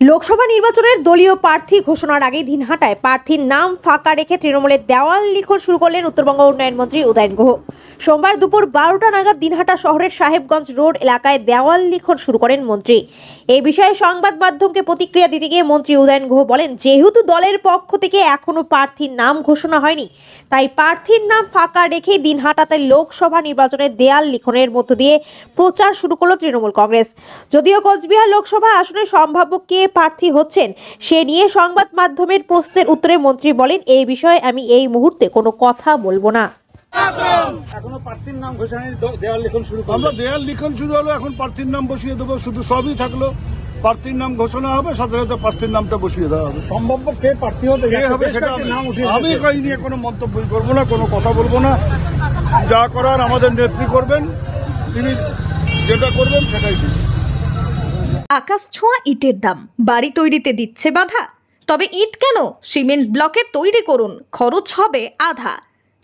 লোকসভা নির্বাচনের দলীয় প্রার্থী ঘোষণার আগে দিনহাটায় প্রার্থীর নাম ফাঁকা রেখে তৃণমূলের দেওয়াল লিখন শুরু করলেন উত্তরবঙ্গ উন্নয়ন মন্ত্রী উদয়ন গুহ। সোমবার দুপুর বারোটা নাগাদ দিনহাটা শহরের সাহেবগঞ্জ রোড এলাকায় দেওয়াল লিখন শুরু করেন মন্ত্রী। এই বিষয়ে সংবাদ মাধ্যমকে প্রতিক্রিয়া দিতে গিয়ে মন্ত্রী উদয়ন গুহ বলেন, যেহেতু দলের পক্ষ থেকে এখনও প্রার্থীর নাম ঘোষণা হয়নি, তাই প্রার্থীর নাম ফাঁকা রেখেই দিনহাটাতে লোকসভা নির্বাচনের দেয়াল লিখনের মধ্য দিয়ে প্রচার শুরু করল তৃণমূল কংগ্রেস। যদিও কোচবিহার লোকসভা আসনে সম্ভাব্য কে প্রার্থী হচ্ছেন, সে নিয়ে সংবাদ মাধ্যমের প্রশ্নের উত্তরে মন্ত্রী বলেন, এই বিষয়ে আমি এই মুহূর্তে কোনো কথা বলব না। এখনও প্রার্থীর নাম দেওয়াল লিখন শুরু আমরা লিখন শুরু হলো এখন প্রার্থীর নাম বসিয়ে দেবো শুধু সবই থাকল। প্রার্থীর নাম ঘোষণা হবে সাথে সাথে প্রার্থীর নামটা বসিয়ে দেওয়া হবে। সম্ভাব্য কে প্রার্থী হতে কে হবে সেটা আমি- নাম উঠে আমি এসেছে। এই নিয়ে কোনো মন্তব্য করব না কোনো কথা বলব না। যা করার আমাদের নেত্রী করবেন তিনি যেটা করবেন সেটাই আকাশ ছোঁয়া ইটের দাম বাড়ি তৈরিতে দিচ্ছে বাধা। তবে ইট কেন? সিমেন্ট ব্লকে তৈরি করুন খরচ হবে আধা।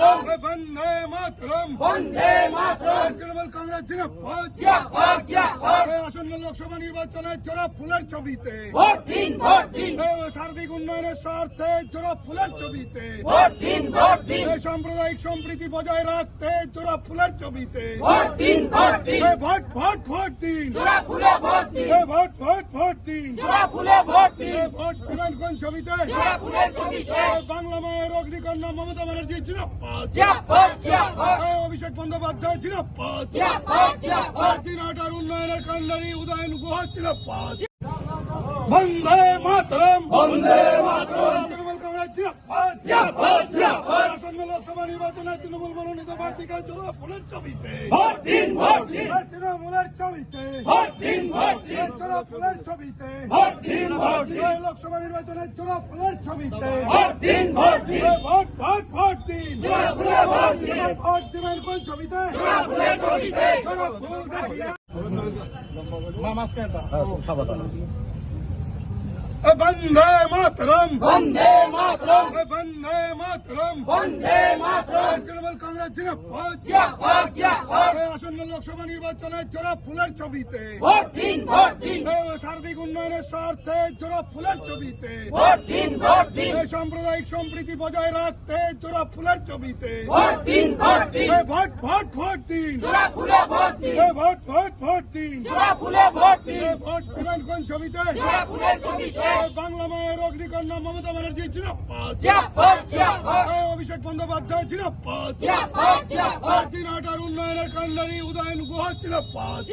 Mataram. Vande Mataram. Vande Mataram. Trinamool Congress আসন্ন লোকসভা নির্বাচনে জোড়া ফুলের ছবিতে। সার্বিক উন্নয়নের স্বার্থে জোড়া ফুলের ছবিতে। সাম্প্রদায়িক সম্প্রীতি বজায় রাখতে জোড়া ফুলের ছবিতে। ভোট ভোট ভোট দিন। ভোট ভোট ভোট দিন। ভোট ভোট কোন ছবিতে? বাংলা মায়ের অগ্নিকন্যা মমতা ব্যানার্জি। এই অভিষেক বন্দ্যোপাধ্যায় জিয়াবাদ। দিনহাটার উন্নয়নের কান্ডারি উদয়ন গুহ জিরাপ্পাত বন্দে মাতরম। বন্দে মাতরম। তৃণমূল কংগ্রেস জিরাপ্পাত জিয়াবাদ, জিয়াবাদ। আসন্ন লোকসভা নির্বাচনে তৃণমূল মনোনীত প্রার্থীকে জোড়া ফুলের ছবিতে। ভোট দিন ভোট দিন। তৃণমূলের ছবিতে। ভোট দিন ভোট দিন। জোড়া ফুলের ছবিতে। ভোট দিন ভোট দিন। লোকসভা নির্বাচনে জোড়া ফুলের ছবিতে। ভোট দিন ভোট দিন এই ভোট ভোট ভোট দিন জোড়া ফুলে ভোট দিন এই ভোট দিবেন কোন ছবিতে। এ বন্দে মাতরম। বন্দে মাতরম। বন্দে মাতরম। বন্দে মাতরম। তৃণমূল কংগ্রেস। এই আসন্ন লোকসভা নির্বাচনে জোড়া ফুলের ছবিতে। সার্বিক উন্নয়নের স্বার্থে জোড়া ফুলের ছবিতে। সাম্প্রদায়িক সম্প্রীতি বজায় রাখতে জোড়া ফুলের ছবিতে। ভোট ভোট ভোট দিন। ভোট ভোট ভোট দিন। ভোট দিবেন কোন ছবিতে। বাংলা মায়ের অগ্নিকন্যা মমতা ব্যানার্জি জিরাপ্পাত বন্দ্যোপাধ্যায় জিরাপ্পাত জিয়াবাদ, জিয়াবাদ। দিনহাটার উন্নয়নের কান্ডারি উদয়ন গুহ জিরাপ্পাত